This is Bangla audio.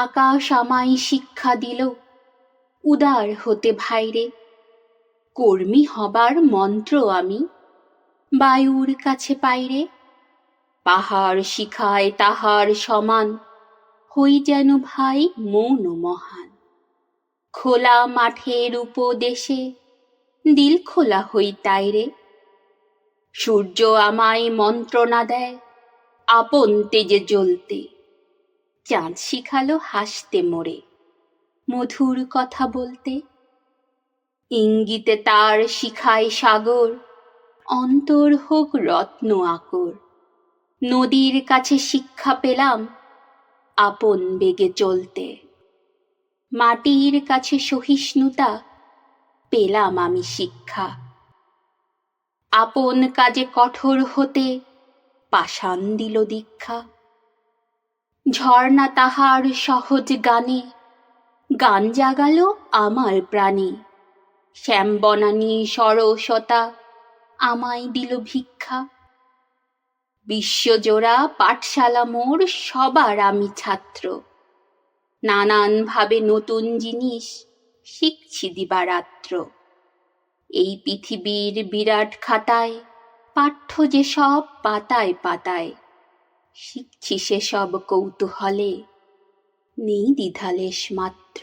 আকাশ আমায় শিক্ষা দিল, উদার হতে ভাইরে। কর্মী হবার মন্ত্র আমি, বায়ুর কাছে পাইরে। পাহাড় শিখায় তাহার সমান, হই যেন ভাই মৌন মহান। খোলা মাঠের উপদেশে, দিল খোলা হই তাইরে। সূর্য আমায় মন্ত্রণা দেয়, আপন তেজে জ্বলতে। চাঁদ শিখালো হাসতে মোরে মধুর কথা বলতে, ইঙ্গিতে তার শিখায় সাগর, অন্তর হোক রত্ন আকর। নদীর কাছে শিক্ষা পেলাম, আপন বেগে চলতে। মাটির কাছে সহিষ্ণুতা, পেলাম আমি শিক্ষা। আপন কাজে কঠোর হতে, পাষাণ দিল দীক্ষা। ঝর্ণা তাহার সহজ গানে, গান জাগালো আমার প্রাণে। শ্যামবনানী সরসতা আমায় দিল ভিক্ষা। বিশ্বজোড়া পাঠশালা মোর সবার আমি ছাত্র। নানান ভাবে নতুন জিনিস শিখছি দিবারাত্র। এই পৃথিবীর বিরাট খাতায় পাঠ্য যে সব পাতায় পাতায় শিখছি সেসব কৌতূহলে। নেই দ্বিধালেশ মাত্র।